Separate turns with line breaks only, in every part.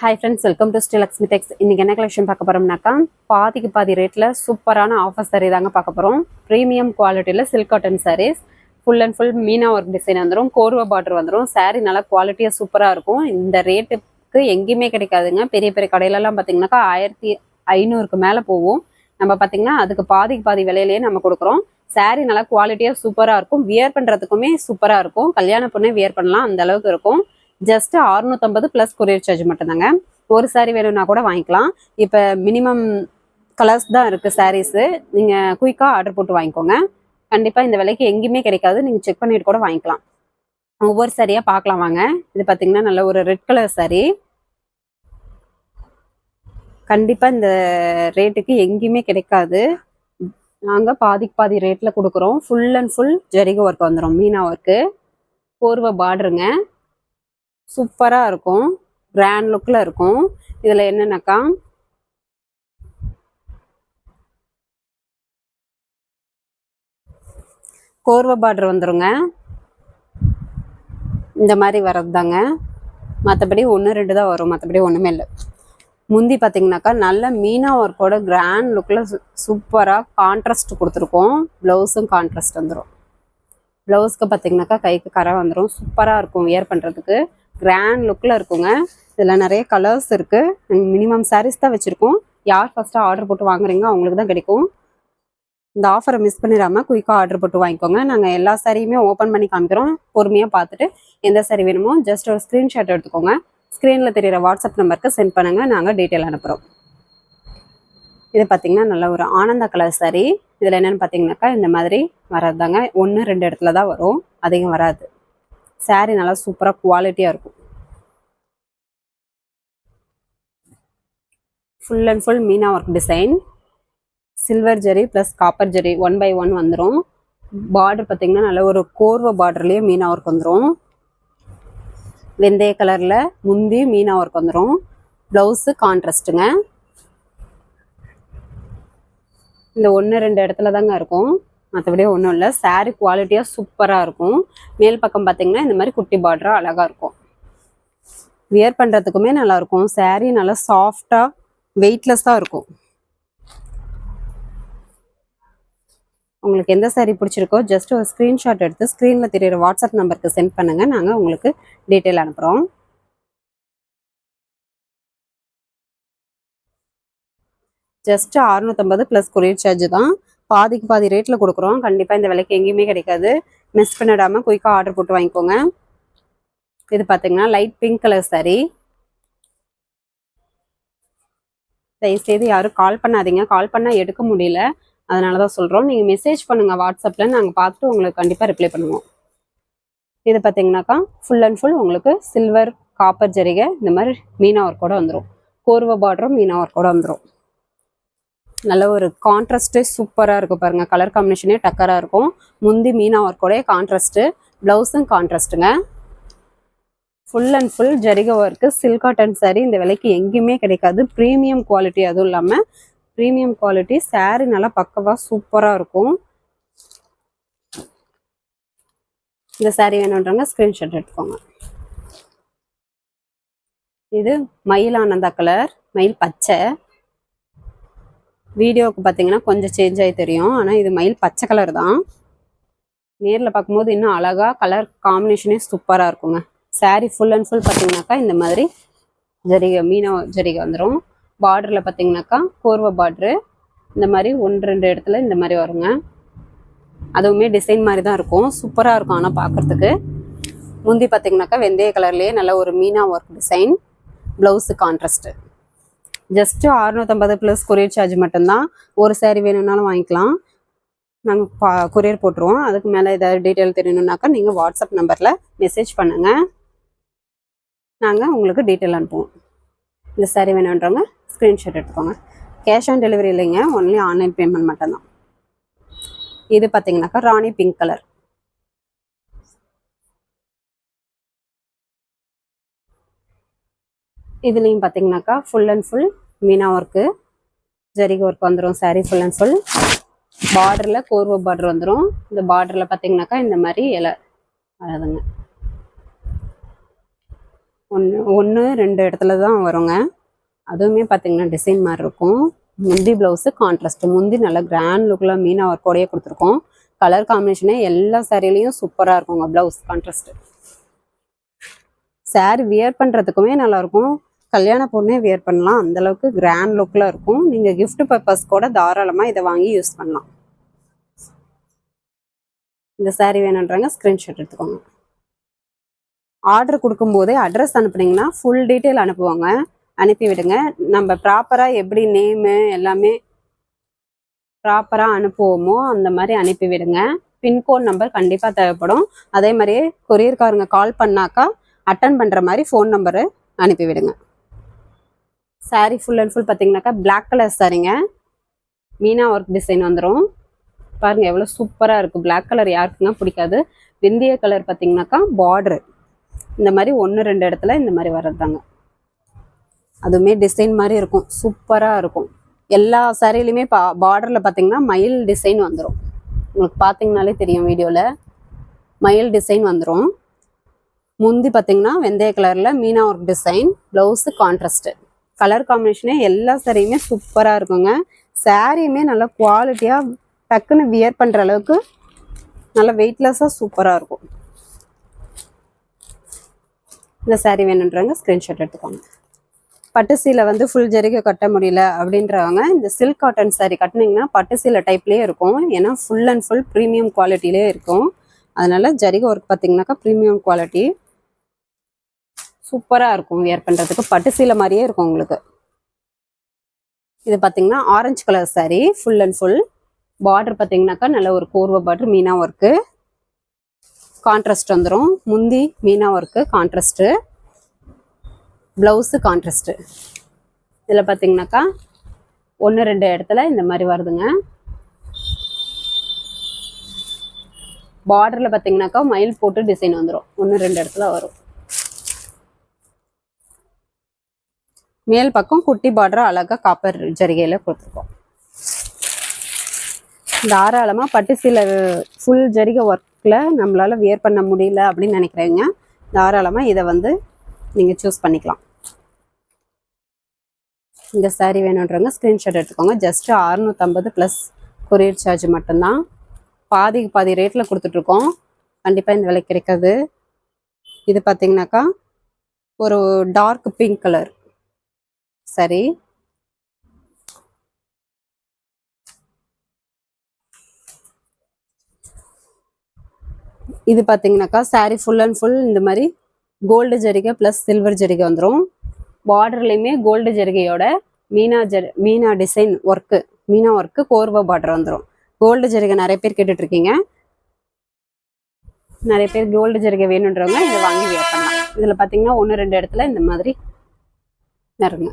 Hi friends welcome to Sri Lakshmi Tex இன்றைக்கி என்ன collection பார்க்க போகிறோம்னாக்கா பாதிக்கு பாதி ரேட்டில் சூப்பரான ஆஃபர் சாரீ தாங்க பார்க்க போகிறோம் ப்ரீமியம் குவாலிட்டியில் silk cotton sarees full and full meena work design வந்துடும் கோர்வா பார்டர் வந்துடும் சாரீ நல்லா குவாலிட்டியாக சூப்பராக இருக்கும். இந்த ரேட்டுக்கு எங்கேயுமே கிடைக்காதுங்க. பெரிய பெரிய கடையிலலாம் பார்த்தீங்கன்னாக்கா ஆயிரத்தி ஐநூறுக்கு மேலே போகும். நம்ம பார்த்தீங்கன்னா அதுக்கு பாதிக்கு பாதி விலையிலேயே நம்ம கொடுக்குறோம். சாரீ நல்லா குவாலிட்டியாக சூப்பராக இருக்கும். வியர் பண்ணுறதுக்குமே சூப்பராக இருக்கும். கல்யாண பொண்ணே வியர் பண்ணலாம். அந்த அளவுக்கு இருக்கும். ஜஸ்ட் அறுநூத்தம்பது ப்ளஸ் கொரியர் சார்ஜ் மட்டும்தாங்க. ஒரு saree வேணும்னா கூட வாங்கிக்கலாம். இப்போ மினிமம் கலர்ஸ் தான் இருக்குது சாரீஸு நீங்கள் குயிக்காக ஆர்டர் போட்டு வாங்கிக்கோங்க. கண்டிப்பாக இந்த விலைக்கு எங்கேயுமே கிடைக்காது. நீங்கள் செக் பண்ணிட்டு கூட வாங்கிக்கலாம். ஒவ்வொரு சாரியாக பார்க்கலாம் வாங்க. இது பார்த்தீங்கன்னா நல்ல ஒரு ரெட் கலர் சாரீ கண்டிப்பாக இந்த ரேட்டுக்கு எங்கேயுமே கிடைக்காது. நாங்கள் பாதிக்கு பாதி ரேட்டில் கொடுக்குறோம். ஃபுல் அண்ட் ஃபுல் ஜரிகை ஒர்க் வந்துடும் மீனா ஒர்க்கு போர்வை பார்டருங்க சூப்பராக இருக்கும். கிராண்ட் லுக்கில் இருக்கும். இதில் என்னென்னாக்கா? கோர்வை பார்டர் வந்துடுங்க இந்த மாதிரி வர்றது தாங்க மற்றபடி ஒன்று ரெண்டு தான் வரும். மற்றபடி ஒன்றுமே இல்லை. முந்தி பார்த்தீங்கன்னாக்கா நல்ல மீனா ஒர்க்கோட கிராண்ட் லுக்கில் சூப்பராக கான்ட்ராஸ்ட் கொடுத்துருக்கோம். ப்ளவுஸும் கான்ட்ராஸ்ட் வந்துடும் ப்ளவுஸ்க்கு பார்த்தீங்கன்னாக்கா கைக்கு கரை வந்துடும் சூப்பராக இருக்கும் வியர் பண்ணுறதுக்கு கிராண்ட் லுக்கில் இருக்குங்க. இதில் நிறைய கலர்ஸ் இருக்குது மினிமம் சாரீஸ் தான் வச்சுருக்கோம். யார் ஃபஸ்ட்டாக ஆர்டர் போட்டு வாங்குறீங்க அவங்களுக்கு தான் கிடைக்கும். இந்த ஆஃபரை மிஸ் பண்ணிடாமல் குயிக்காக ஆர்டர் போட்டு வாங்கிக்கோங்க. நாங்கள் எல்லா சாரியுமே ஓப்பன் பண்ணி காமிக்கிறோம். பொறுமையாக பார்த்துட்டு எந்த சாரி வேணுமோ ஜஸ்ட் ஒரு ஸ்க்ரீன்ஷாட் எடுத்துக்கோங்க. ஸ்க்ரீனில் தெரியிற வாட்ஸ்அப் நம்பருக்கு சென்ட் பண்ணுங்கள் நாங்கள் டீட்டெயில் அனுப்புகிறோம் இது பார்த்தீங்கன்னா நல்ல ஒரு ஆனந்த கலர் சாரி இதில் என்னென்னு பார்த்தீங்கன்னாக்கா இந்த மாதிரி வராது தாங்க ஒன்று ரெண்டு இடத்துல தான் வரும். அதிகம் வராது. சாரி நல்லா சூப்பராக குவாலிட்டியாக இருக்கும். Full and full meena work design silver zari plus copper zari one by one வந்துடும் பார்டர் பார்த்தீங்கன்னா நல்ல ஒரு கோர்வை பார்டர்லேயே மீனா ஒர்க் வந்துடும் வெந்தய கலரில் முந்தி மீனா ஒர்க் வந்துடும் ப்ளவுஸு கான்ட்ராஸ்ட்டுங்க இந்த ஒன்று ரெண்டு இடத்துல தாங்க இருக்கும். மற்றபடி ஒன்றும் இல்லை. சாரீ குவாலிட்டியாக சூப்பராக இருக்கும். மேல் பக்கம் பார்த்தீங்கன்னா இந்த மாதிரி குட்டி பார்டராக அழகாக இருக்கும். வியர் பண்ணுறதுக்குமே நல்லாயிருக்கும் சாரீ நல்லா சாஃப்டாக வெயிட்லெஸ்ஸாக இருக்கும். உங்களுக்கு எந்த சாரீ பிடிச்சிருக்கோ ஜஸ்ட் ஒரு ஸ்க்ரீன்ஷாட் எடுத்து ஸ்க்ரீனில் தெரியிற வாட்ஸ்அப் நம்பருக்கு சென்ட் பண்ணுங்கள் நாங்கள் உங்களுக்கு டீட்டெயில் அனுப்புகிறோம் ஜஸ்ட் அறுநூத்தம்பது ப்ளஸ் கொரியர் சார்ஜ் தான். பாதிக்கு பாதி ரேட்டில் கொடுக்குறோம். கண்டிப்பாக இந்த விலைக்கு எங்கேயுமே கிடைக்காது. மிஸ் பண்ணிடாமல் குயிக்காக ஆர்டர் போட்டு வாங்கிக்கோங்க. இது பார்த்தீங்கன்னா லைட் பிங்க் கலர் saree. தயவுசெய்து யாரும் கால் பண்ணாதீங்க. கால் பண்ணால் எடுக்க முடியல. அதனால தான் சொல்கிறோம் நீங்கள் மெசேஜ் பண்ணுங்கள் வாட்ஸ்அப்பில் நாங்கள் பார்த்துட்டு உங்களுக்கு கண்டிப்பாக ரிப்ளை பண்ணுவோம். இது பார்த்தீங்கன்னாக்கா ஃபுல் அண்ட் ஃபுல் உங்களுக்கு சில்வர் காப்பர் ஜரிகை இந்த மாதிரி மீனா ஒர்க்கோட வந்துடும் கோர்வை பார்டரும் மீனா ஒர்க்கோட வந்துடும் நல்ல ஒரு கான்ட்ராஸ்ட்டு சூப்பராக இருக்கும் பாருங்கள் கலர் காம்பினேஷனே டக்கராக இருக்கும். முந்தி மீனா ஒர்க்கோடைய கான்ட்ராஸ்ட்டு ப்ளவுஸும் கான்ட்ராஸ்ட்டுங்க ஃபுல் அண்ட் ஃபுல் ஜரிக ஒர்க்கு சில்க் காட்டன் சாரீ இந்த விலைக்கு எங்கேயுமே கிடைக்காது. ப்ரீமியம் குவாலிட்டி அதுவும் இல்லாமல் ப்ரீமியம் குவாலிட்டி சாரீ நல்லா பக்கவாக சூப்பராக இருக்கும். இந்த சாரீ வேணுன்றவங்க ஸ்க்ரீன்ஷாட் எடுத்துக்கோங்க. இது மயில் ஆனந்தா கலர் மயில் பச்சை. வீடியோவுக்கு பார்த்தீங்கன்னா கொஞ்சம் சேஞ்ச் ஆகி தெரியும். ஆனால் இது மயில் பச்சை கலர் தான். நேரில் பார்க்கும்போது இன்னும் அழகாக கலர் காம்பினேஷனே சூப்பராக இருக்குங்க. சாரீ ஃபுல் அண்ட் ஃபுல் பார்த்தீங்கன்னாக்கா இந்த மாதிரி ஜரிகை மீன ஜரிகை வந்துடும் பார்டரில் பார்த்தீங்கன்னாக்கா கோர்வை பார்ட்ரு இந்த மாதிரி ஒன்று ரெண்டு இடத்துல இந்த மாதிரி வருங்க. அதுவுமே டிசைன் மாதிரி தான் இருக்கும். சூப்பராக இருக்கும் ஆனால் பார்க்குறதுக்கு முந்தி பார்த்தீங்கன்னாக்கா வெந்தய கலர்லேயே நல்ல ஒரு meena work design blouse contrast just அறுநூத்தம்பது plus courier charge மட்டும்தான். ஒரு சேரீ வேணும்னாலும் வாங்கிக்கலாம். நாங்கள் பா கொரியர் போட்டுருவோம். அதுக்கு மேலே ஏதாவது டீட்டெயில் தெரியணுன்னாக்கா நீங்கள் வாட்ஸ்அப் நம்பரில் மெசேஜ் பண்ணுங்கள் நாங்கள் உங்களுக்கு டீட்டெயில் அனுப்புவோம். இந்த saree வேணுன்றவங்க ஸ்க்ரீன்ஷாட் எடுத்துக்கோங்க. கேஷ் ஆன் டெலிவரி இல்லைங்க. ஒன்லி ஆன்லைன் பேமெண்ட் மட்டும்தான். இது பார்த்தீங்கன்னாக்கா ராணி பிங்க் கலர் இதுலேயும் பார்த்தீங்கன்னாக்கா full and full meena work ஜரிக work வந்துடும் சாரீ ஃபுல் அண்ட் ஃபுல் பார்டரில் கோர்வ பார்டர் வந்துடும் இந்த பார்டரில் பார்த்தீங்கன்னாக்கா இந்த மாதிரி இலை வராதுங்க ஒன்று ஒன்று ரெண்டு இடத்துல தான் வருங்க. அதுவுமே பார்த்தீங்கன்னா டிசைன் மாதிரி இருக்கும். முந்தி ப்ளவுஸு கான்ட்ராஸ்ட் முந்தி நல்லா கிராண்ட் லுக்கில் மீனா ஒர்க்கோடையே கொடுத்துருக்கோம். கலர் காம்பினேஷனே எல்லா சாரீலையும் சூப்பராக இருக்குங்க ப்ளவுஸ் கான்ட்ராஸ்ட் சாரி வியர் பண்ணுறதுக்குமே நல்லாயிருக்கும் கல்யாண பொண்ணே வியர் பண்ணலாம். அந்தளவுக்கு கிராண்ட் லுக்கில் இருக்கும். நீங்கள் கிஃப்ட் பர்பஸ் கூட தாராளமாக இதை வாங்கி யூஸ் பண்ணலாம். இந்த சாரீ வேணுன்றாங்க ஸ்க்ரீன்ஷாட் எடுத்துக்கோங்க. ஆர்டர் கொடுக்கும்போதே அட்ரஸ் அனுப்புனீங்கன்னா ஃபுல் டீட்டெயில் அனுப்புவாங்க. அனுப்பி விடுங்க. நம்ம ப்ராப்பராக எப்படி நேமு எல்லாமே ப்ராப்பராக அனுப்புவோமோ அந்த மாதிரி அனுப்பி விடுங்க. பின்கோட் நம்பர் கண்டிப்பாக தேவைப்படும். அதே மாதிரியே கொரியர்காரங்க கால் பண்ணாக்கா அட்டன் பண்ணுற மாதிரி ஃபோன் நம்பரு அனுப்பி விடுங்க. Saree ஃபுல் அண்ட் ஃபுல் பார்த்தீங்கன்னாக்கா பிளாக் கலர் சாரீங்க மீனா ஒர்க் டிசைன் வந்துடும் பாருங்கள் எவ்வளோ சூப்பராக இருக்குது பிளாக் கலர் யாருக்குங்க பிடிக்காது. விந்திய கலர் பார்த்தீங்கன்னாக்கா பார்டரு இந்த மாதிரி ஒன்று ரெண்டு இடத்துல இந்த மாதிரி வர்றதாங்க அதுவுமே டிசைன் மாதிரி இருக்கும். சூப்பராக இருக்கும். எல்லா சாரிலையுமே பா பார்டரில் பார்த்தீங்கன்னா மயில் டிசைன் வந்துடும் உங்களுக்கு பார்த்தீங்கனாலே தெரியும் வீடியோவில் மயில் டிசைன் வந்துடும் முந்தி பார்த்தீங்கன்னா வெந்தய கலரில் meena work design blouse contrast colour காம்பினேஷனே எல்லா சாரியுமே சூப்பராக இருக்குங்க. சாரியுமே நல்லா குவாலிட்டியாக டக்குன்னு வியர் பண்ணுற அளவுக்கு நல்லா வெயிட்லெஸ்ஸாக சூப்பராக இருக்கும். இந்த சாரீ வேணுன்றவங்க ஸ்க்ரீன்ஷாட் எடுத்துக்கோங்க. பட்டு சீலை வந்து ஃபுல் ஜரிகை கட்ட முடியல அப்படின்றவங்க இந்த சில்க் காட்டன் சாரீ கட்டினீங்கன்னா பட்டு சீலை டைப்லேயே இருக்கும். ஏன்னா ஃபுல் அண்ட் ஃபுல் ப்ரீமியம் குவாலிட்டிலே இருக்கும். அதனால ஜரிகை ஒர்க் பார்த்தீங்கன்னாக்கா ப்ரீமியம் குவாலிட்டி சூப்பராக இருக்கும் வியர் பண்ணுறதுக்கு பட்டு சீலை மாதிரியே இருக்கும் உங்களுக்கு. இது பார்த்தீங்கன்னா orange colour saree full and full border பார்த்தீங்கன்னாக்கா நல்ல ஒரு கோர்வை பார்டர் மீனா ஒர்க்கு கான்ட்ராஸ்ட் வந்துடும் முந்தி meena work contrast blouse contrast இதில் பார்த்தீங்கன்னாக்கா ஒன்று ரெண்டு இடத்துல இந்த மாதிரி வருதுங்க. பார்டரில் பார்த்தீங்கன்னாக்கா மயில் போட்டு டிசைன் வந்துடும் ஒன்று ரெண்டு இடத்துல வரும். மேல் பக்கம் குட்டி பார்டரா அழகாக காப்பர் ஜரிகையில் கொடுத்துருக்கோம். தாராளமாக பட்டு சில ஃபுல் ஜரிகை ஒர்க்கில் நம்மளால வியர் பண்ண முடியல அப்படின்னு நினைக்கிறேங்க. தாராளமாக இதை வந்து நீங்கள் சூஸ் பண்ணிக்கலாம். இந்த saree வேணுன்றவங்க ஸ்க்ரீன்ஷாட் எடுத்துக்கோங்க. ஜஸ்ட் அறுநூற்றம்பது ப்ளஸ் கொரியர் சார்ஜ் மட்டும்தான். பாதிக்கு பாதி ரேட்டில் கொடுத்துட்ருக்கோம். கண்டிப்பாக இந்த விலை கிடைக்காது. இது பார்த்தீங்கன்னாக்கா ஒரு டார்க் பிங்க் கலர் சரி. இது பார்த்தீங்கன்னாக்கா சாரி ஃபுல் அண்ட் ஃபுல் இந்த மாதிரி கோல்டு ஜரிகை ப்ளஸ் சில்வர் ஜரிகை வந்துடும் பார்டர்லேயுமே கோல்டு ஜரிகையோட மீனா ஜெ meena design work meena work korvai border வந்துடும் கோல்டு ஜரிகை நிறைய பேர் கேட்டுட்டு இருக்கீங்க நிறைய பேர் கோல்டு ஜரிகை வேணுன்றவங்க இதை வாங்கி வியர் பண்ணலாம். இதில் பார்த்தீங்கன்னா ஒன்று ரெண்டு இடத்துல இந்த மாதிரி நறுங்க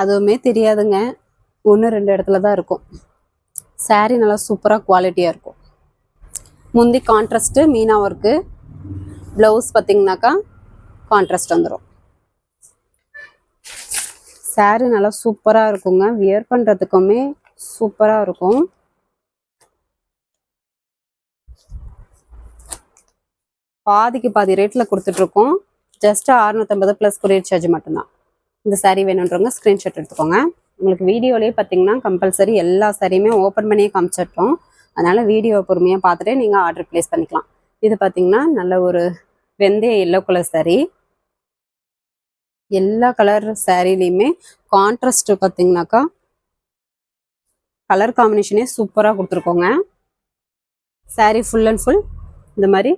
அதுவுமே தெரியாதுங்க. ஒன்று ரெண்டு இடத்துல தான் இருக்கும். சாரீ நல்லா சூப்பராக குவாலிட்டியாக இருக்கும். முந்தி கான்ட்ராஸ்ட்டு மீனா ஒர்க்கு ப்ளவுஸ் பார்த்தீங்கன்னாக்கா கான்ட்ராஸ்ட் வந்துடும் சாரீ நல்லா சூப்பராக இருக்குங்க. வியர் பண்ணுறதுக்குமே சூப்பராக இருக்கும். பாதிக்கு பாதி ரேட்டில் கொடுத்துட்ருக்கோம் ஜஸ்ட் அறுநூத்தம்பது ப்ளஸ் கொரியர் சார்ஜ் மட்டும்தான். இந்த சாரீ வேணுன்றவங்க ஸ்க்ரீன்ஷாட் எடுத்துக்கோங்க. உங்களுக்கு வீடியோலேயே பார்த்தீங்கன்னா கம்பல்சரி எல்லா சாரியுமே ஓப்பன் பண்ணியே காமிச்சிட்டோம் அதனால் வீடியோ பொறுமையாக பார்த்துட்டு நீங்கள் ஆர்டர் ப்ளேஸ் பண்ணிக்கலாம். இது பார்த்தீங்கன்னா நல்ல ஒரு வெந்தய எல்லோ கலர் சாரீ எல்லா கலர் சாரீலையுமே கான்ட்ராஸ்ட் பார்த்தீங்கன்னாக்கா கலர் காம்பினேஷனே சூப்பராக கொடுத்துருக்கோங்க. சாரீ ஃபுல் அண்ட் ஃபுல் இந்த மாதிரி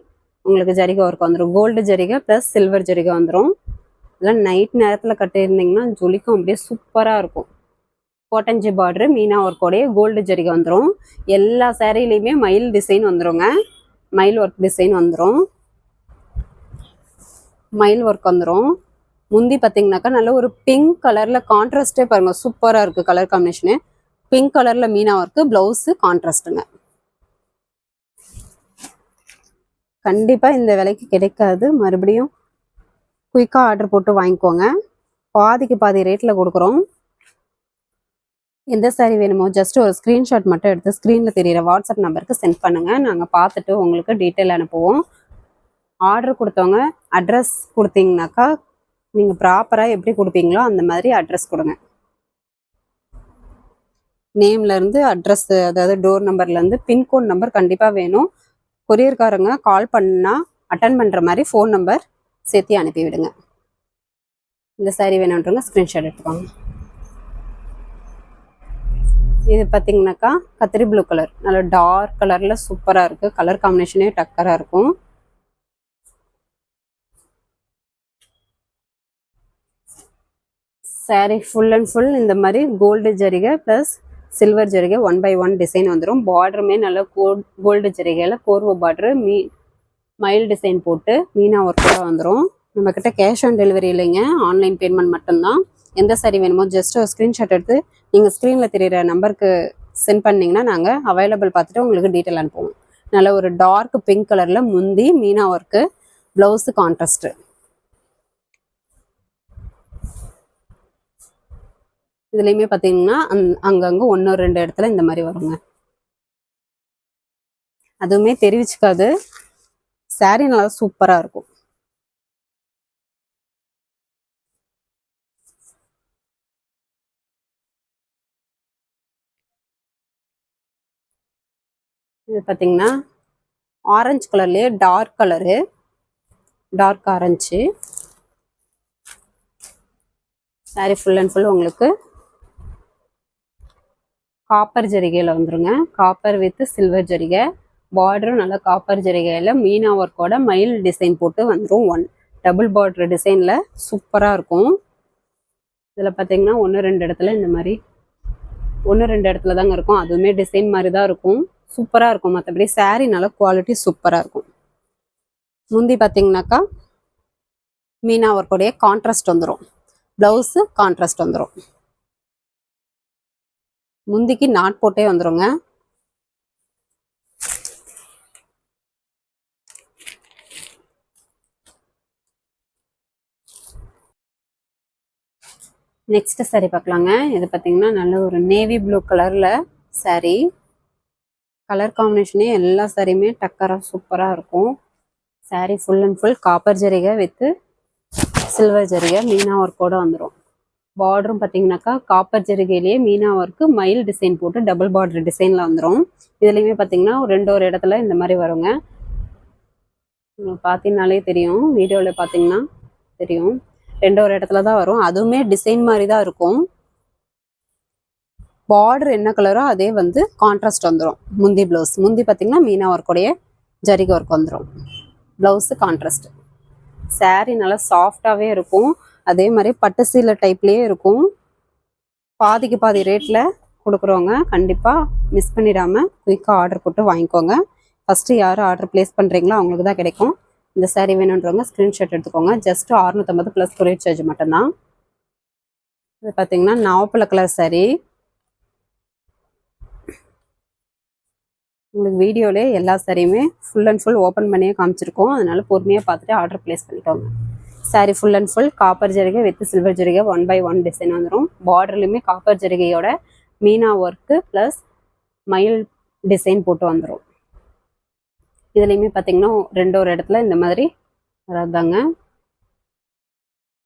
உங்களுக்கு ஜரிகை ஒர்க் வந்துடும் கோல்டு ஜரிகை ப்ளஸ் சில்வர் ஜரிகை வந்துடும் இதெல்லாம் நைட் நேரத்தில் கட்டியிருந்தீங்கன்னா ஜொலிக்கும். அப்படியே சூப்பராக இருக்கும். கோட்டஞ்சி பார்டரு மீனா ஒர்க்கோடைய கோல்டு ஜரிகை வந்துடும் எல்லா சேரீலையுமே மயில் டிசைன் வந்துருங்க. மயில் ஒர்க் டிசைன் வந்துடும் மயில் ஒர்க் வந்துடும் முந்தி பார்த்தீங்கன்னாக்கா நல்ல ஒரு பிங்க் கலரில் கான்ட்ராஸ்டே பாருங்கள் சூப்பராக இருக்குது கலர் காம்பினேஷனு பிங்க் கலரில் மீனா ஒர்க்கு ப்ளவுஸு கான்ட்ராஸ்ட்டுங்க கண்டிப்பாக இந்த விலைக்கு கிடைக்காது. மறுபடியும் குயிக்காக ஆர்டர் போட்டு வாங்கிக்கோங்க. பாதிக்கு பாதி ரேட்டில் கொடுக்குறோம். எந்த சாரி வேணுமோ ஜஸ்ட் ஒரு ஸ்க்ரீன்ஷாட் மட்டும் எடுத்து ஸ்க்ரீனில் தெரியிற வாட்ஸ்அப் நம்பருக்கு சென்ட் பண்ணுங்கள் நாங்கள் பார்த்துட்டு உங்களுக்கு டீட்டெயில் அனுப்புவோம். ஆர்டர் கொடுத்தவங்க அட்ரஸ் கொடுத்தீங்கனாக்கா நீங்கள் ப்ராப்பராக எப்படி கொடுப்பீங்களோ அந்த மாதிரி அட்ரஸ் கொடுங்க. நேம்லேருந்து அட்ரஸ் அதாவது டோர் நம்பர்லேருந்து பின்கோட் நம்பர் கண்டிப்பாக வேணும். கொரியர்காரங்க கால் பண்ணால் அட்டன் பண்ணுற மாதிரி ஃபோன் நம்பர் சேர்த்து அனுப்பி விடுங்க இந்த சாரீ வேணுன்றவங்க ஸ்க்ரீன்ஷாட் எடுத்துக்கோங்க. இது பார்த்தீங்கன்னாக்கா கத்திரி ப்ளூ கலர் நல்ல டார்க் கலரில் சூப்பராக இருக்குது கலர் காம்பினேஷனே டக்கராக இருக்கும். சாரீ ஃபுல் அண்ட் ஃபுல் இந்த மாதிரி கோல்டு ஜரிகை ப்ளஸ் சில்வர் ஜரிகை ஒன் பை ஒன் டிசைன் வந்துடும் பார்டருமே நல்லா கோல் கோல்டு ஜரிகையில் கோர்வோ பார்டரு மீ மயில் டிசைன் போட்டு மீனா ஒர்க்கோட வந்துடும் நம்மக்கிட்ட கேஷ் ஆன் டெலிவரி இல்லைங்க. ஆன்லைன் பேமெண்ட் மட்டும்தான். எந்த சாரி வேணுமோ ஜஸ்ட் ஒரு ஸ்க்ரீன்ஷாட் எடுத்து நீங்கள் ஸ்க்ரீனில் தெரியிற நம்பருக்கு சென்ட் பண்ணிங்கன்னா நாங்கள் அவைலபிள் பார்த்துட்டு உங்களுக்கு டீட்டெயில் அனுப்புவோம். நல்ல ஒரு டார்க் பிங்க் கலரில் முந்தி மீனா ஒர்க்கு ப்ளவுஸு கான்ட்ராஸ்ட்டு இதுலேயுமே பார்த்தீங்கன்னா அங் அங்கங்கே ஒன்று ரெண்டு இடத்துல இந்த மாதிரி வருங்க. அதுவுமே தெரிவிச்சுக்காது. சாரீ நல்லா சூப்பராக இருக்கும். இது பார்த்தீங்கன்னா ஆரஞ்சு கலர்லேயே dark colour dark orange sari full and full உங்களுக்கு. காப்பர் ஜரிகையில் வந்துருங்க. காப்பர் வித் சில்வர் ஜரிகை. பார்டரும் நல்லா காப்பர் ஜரிகையில் மீனா ஒர்க்கோட மயில் டிசைன் போட்டு வந்துடும் ஒன் டபுள் பார்டர் டிசைனில் சூப்பராக இருக்கும். இதில் பார்த்தீங்கன்னா ஒன்று ரெண்டு இடத்துல இந்த மாதிரி ஒன்று ரெண்டு இடத்துல தாங்க இருக்கும். அதுவுமே டிசைன் மாதிரி தான் இருக்கும். சூப்பராக இருக்கும். மற்றபடி சாரீ நல்லா குவாலிட்டி சூப்பராக இருக்கும். முந்தி பார்த்தீங்கன்னாக்கா மீனா ஒர்க்கோடைய கான்ட்ராஸ்ட் வந்துடும் ப்ளவுஸு கான்ட்ராஸ்ட் வந்துடும் முந்திக்கு நாட் போட்டே வந்துருங்க. நெக்ஸ்ட்டு சாரீ பார்க்கலாங்க. இது பார்த்தீங்கன்னா நல்ல ஒரு நேவி ப்ளூ கலரில் சாரீ கலர் காம்பினேஷனே எல்லா சாரியுமே டக்கராக சூப்பராக இருக்கும். Sari full and full copper ஜரிகை with silver ஜரிகை மீனா ஒர்க்கோடு வந்துடும் பார்டரும் பார்த்தீங்கன்னாக்கா காப்பர் ஜரிகையிலேயே மீனா ஒர்க்கு மயில் டிசைன் போட்டு டபுள் பார்டர் டிசைனில் வந்துடும் இதுலேயுமே பார்த்தீங்கன்னா ரெண்டு ஒரு இடத்துல இந்த மாதிரி வருங்க. பார்த்தீங்கனாலே தெரியும். வீடியோவில் பார்த்தீங்கன்னா தெரியும். ரெண்டு ஒரு இடத்துல தான் வரும். அதுவுமே டிசைன் மாதிரி தான் இருக்கும். பார்டர் என்ன கலரோ அதே வந்து கான்ட்ராஸ்ட் வந்துடும் முந்தி ப்ளவுஸ் முந்தி பார்த்தீங்கன்னா மீனா ஒர்க்குடைய ஜரிகை ஒர்க் வந்துடும் ப்ளவுஸு கான்ட்ராஸ்ட் சாரீ நல்லா சாஃப்டாகவே இருக்கும். அதே மாதிரி பட்டு சீலை டைப்லேயே இருக்கும். பாதிக்கு பாதி ரேட்டில் கொடுக்குறவங்க கண்டிப்பாக மிஸ் பண்ணிடாமல் குயிக்காக ஆர்டர் போட்டு வாங்கிக்கோங்க. ஃபஸ்ட்டு யார் ஆர்டர் ப்ளேஸ் பண்ணுறீங்களோ அவங்களுக்கு தான் கிடைக்கும். இந்த சாரீ வேணுன்றவங்க ஸ்க்ரீன்ஷாட் எடுத்துக்கோங்க. ஜஸ்ட் அறுநூத்தம்பது ப்ளஸ் கொரியர் சார்ஜ் மட்டும்தான். இது பார்த்தீங்கன்னா நாவப்பழ கலர் சாரீ உங்களுக்கு வீடியோலே எல்லா சாரியுமே ஃபுல் அண்ட் ஃபுல் ஓப்பன் பண்ணியே காமிச்சிருக்கோம். அதனால பொறுமையாக பார்த்துட்டு ஆர்டர் ப்ளேஸ் பண்ணிக்கோங்க. Sari full and full copper ஜரிகை with silver ஜரிகை ஒன் பை ஒன் டிசைன் வந்துடும் பார்டர்லையுமே காப்பர் ஜரிகையோட மீனா ஒர்க்கு ப்ளஸ் மயில் டிசைன் போட்டு வந்துடும் இதுலேயுமே பார்த்தீங்கன்னா ரெண்டு ஒரு இடத்துல இந்த மாதிரி அதாங்க.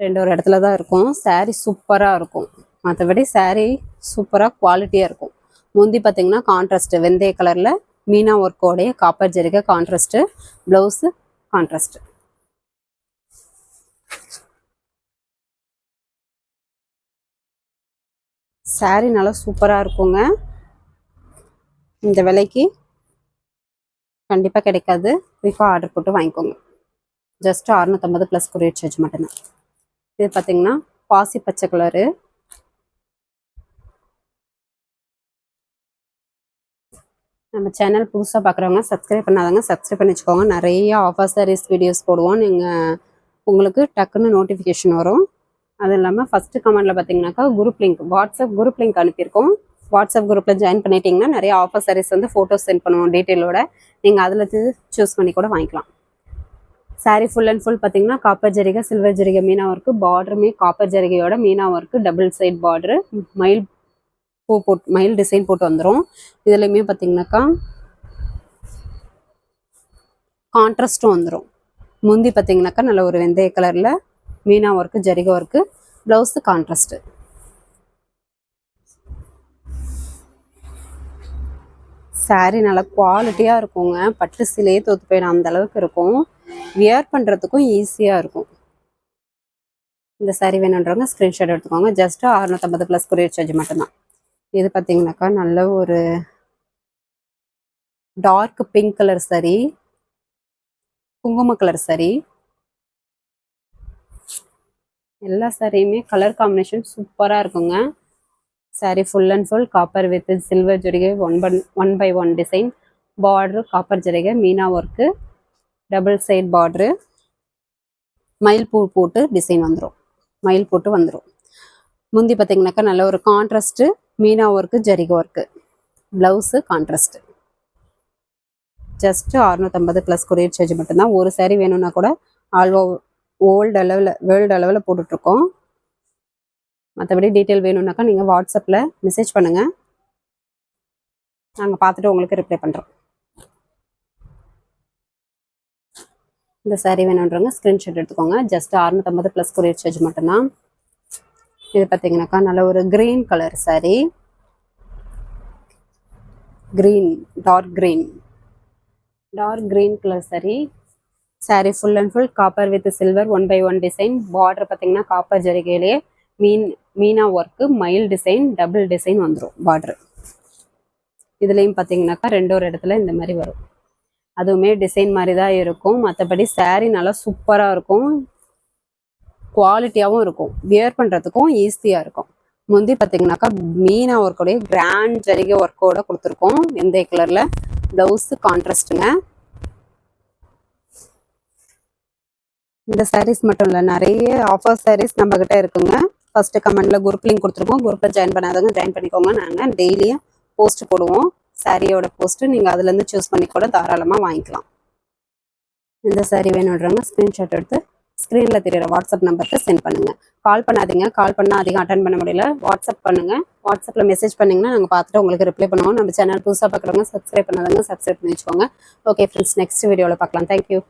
ரெண்டு ஒரு இடத்துல தான் இருக்கும். சாரி சூப்பராக இருக்கும். மற்றபடி சாரி சூப்பராக குவாலிட்டியாக இருக்கும். முந்தி பார்த்தீங்கன்னா கான்ட்ராஸ்ட்டு வெந்தய கலரில் மீனா ஒர்க்கோடைய காப்பர் ஜெரிக கான்ட்ராஸ்ட்டு ப்ளவுஸு கான்ட்ராஸ்ட்டு சாரீ நல்லா சூப்பராக இருக்குங்க. இந்த விலைக்கு கண்டிப்பாக கிடைக்காது. குயிக்காக ஆர்டர் போட்டு வாங்கிக்கோங்க. ஜஸ்ட் அறுநூத்தம்பது ப்ளஸ் கொரியர் சார்ஜ் மட்டும்தான். இது பார்த்தீங்கன்னா பாசி பச்சை கலரு நம்ம சேனல் புதுசாக பார்க்குறவங்க சப்ஸ்கிரைப் பண்ணாதவங்க சப்ஸ்கிரைப் பண்ணி வச்சுக்கோங்க நிறைய ஆஃபர் சாரீஸ் வீடியோஸ் போடுவோம். நீங்கள் உங்களுக்கு டக்குன்னு நோட்டிஃபிகேஷன் வரும். அது இல்லாமல் ஃபஸ்ட்டு கமெண்டில் பார்த்தீங்கன்னாக்கா group link WhatsApp group link அனுப்பியிருக்கோம். WhatsApp குரூப்பில் ஜாயின் பண்ணிட்டீங்கன்னா நிறைய ஆஃபர் சாரீஸ் வந்து ஃபோட்டோஸ் சென்ட் பண்ணுவோம் டீட்டெயிலோட நீங்கள் அதில் சூஸ் பண்ணி கூட வாங்கிக்கலாம். சாரீ ஃபுல் அண்ட் ஃபுல் பார்த்தீங்கன்னா காப்பர் ஜரிகை சில்வர் ஜரிகை மீனா ஒர்க்கு பார்டருமே copper ஜரிகையோட meena work double side border மயில் பூ போட்டு மயில் டிசைன் போட்டு வந்துடும் இதுலையுமே பார்த்தீங்கன்னாக்கா கான்ட்ராஸ்ட்டும் வந்துடும் முந்தி பார்த்தீங்கன்னாக்கா நல்ல ஒரு வெந்தய கலரில் மீனா ஒர்க்கு ஜரிகை ஒர்க்கு ப்ளவுஸு கான்ட்ராஸ்ட்டு சாரீ நல்லா குவாலிட்டியாக இருக்குங்க. பட்டு சிலையே தோத்து போயிடும். அந்த அளவுக்கு இருக்கும். வியர் பண்ணுறதுக்கும் ஈஸியாக இருக்கும். இந்த சாரீ வேணுன்றவங்க ஸ்க்ரீன்ஷாட் எடுத்துக்கோங்க. ஜஸ்ட் அறுநூத்தம்பது ப்ளஸ் கொரியர் சார்ஜ் மட்டும்தான். இது பார்த்தீங்கன்னாக்கா நல்ல ஒரு டார்க் பிங்க் கலர் சரி குங்கும கலர் சரி எல்லா சாரியுமே கலர் காம்பினேஷன் சூப்பராக இருக்குங்க. Saree full and full copper with silver ஜரிகை one bun one by one design border copper ஜரிகை Meena work double side border மயில் பூ போட்டு டிசைன் வந்துடும் மயில் போட்டு வந்துடும் முந்தி பார்த்தீங்கன்னாக்கா நல்ல ஒரு கான்ட்ராஸ்ட்டு மீனா ஒர்க்கு ஜரிகை ஒர்க்கு ப்ளவுஸு கான்ட்ராஸ்ட்டு ஜஸ்ட் அறுநூத்தம்பது ப்ளஸ் கொரியர் சார்ஜ் மட்டும்தான். ஒரு saree வேணும்னா கூட ஆல்வோ ஓல்டு அளவில் வேர்ல்டு அளவில் போட்டுட்ருக்கோம். மற்றபடி டீட்டெயில் வேணும்னாக்கா நீங்கள் வாட்ஸ்அப்பில் மெசேஜ் பண்ணுங்கள் நாங்கள் பார்த்துட்டு உங்களுக்கு ரிப்ளை பண்ணுறோம் இந்த saree வேணுன்றவங்க ஸ்க்ரீன்ஷாட் எடுத்துக்கோங்க. ஜஸ்ட் அறுநூத்தம்பது ப்ளஸ் கொரியர் சார்ஜ் மட்டும்தான். இது பார்த்தீங்கன்னாக்கா நல்ல ஒரு green colour saree. Green dark green dark green colour sari saree full and full copper with silver one by one design border பார்த்தீங்கன்னா காப்பர் ஜரிகையிலே மீன் மீனா ஒர்க்கு மயில் டிசைன் டபுள் டிசைன் வந்துடும் பார்டர் இதுலேயும் பார்த்தீங்கன்னாக்கா ரெண்டு ஒரு இடத்துல இந்த மாதிரி வரும். அதுவுமே டிசைன் மாதிரி தான் இருக்கும். மற்றபடி சேரீ நல்லா சூப்பராக இருக்கும். குவாலிட்டியாகவும் இருக்கும். வியர் பண்ணுறதுக்கும் ஈஸியாக இருக்கும். முந்தி பார்த்தீங்கன்னாக்கா மீனா ஒர்க்கோடைய கிராண்ட் ஜரிகை ஒர்க்கோட கொடுத்துருக்கோம். எந்த கலரில் ப்ளவுஸு கான்ட்ராஸ்ட்டுங்க இந்த சாரீஸ் மட்டும் இல்லை நிறைய ஆஃபர் சாரீஸ் நம்மக்கிட்ட இருக்குங்க. ஃபஸ்ட்டு கமெண்டில் குரூப் லிங்க் கொடுத்துருக்கோம். குரூப்பில் ஜாயின் பண்ணாதவங்க ஜாயின் பண்ணிக்கோங்க. நாங்கள் டெய்லியும் போஸ்ட் போடுவோம். சாரியோட போஸ்ட்டு நீங்கள் அதுலேருந்து சூஸ் பண்ணி கூட தாராளமாக வாங்கிக்கலாம். இந்த சாரி வேணுன்றவங்க ஸ்க்ரீன்ஷாட் எடுத்து ஸ்க்ரீனில் தெரியுற வாட்ஸ்அப் நம்பருக்கு சென்ட் பண்ணுங்க. கால் பண்ணாதீங்க. கால் பண்ணால் அதிகம் அட்டன் பண்ண முடியல. வாட்ஸ்அப் பண்ணுங்க. வாட்ஸ்அப்பில் மெசேஜ் பண்ணிங்கன்னா நாங்கள் பார்த்துட்டு உங்களுக்கு ரிப்ளை பண்ணுவோம். நம்ம சேனல் புதுசாக பார்க்குறவங்க சப்ஸ்கிரைப் பண்ணாதவங்க சப்ஸ்கிரைப் பண்ணி வச்சுக்கோங்க. ஓகே ஃப்ரெண்ட்ஸ் நெக்ஸ்ட் வீடியோவில் பார்க்கலாம். தேங்க்யூ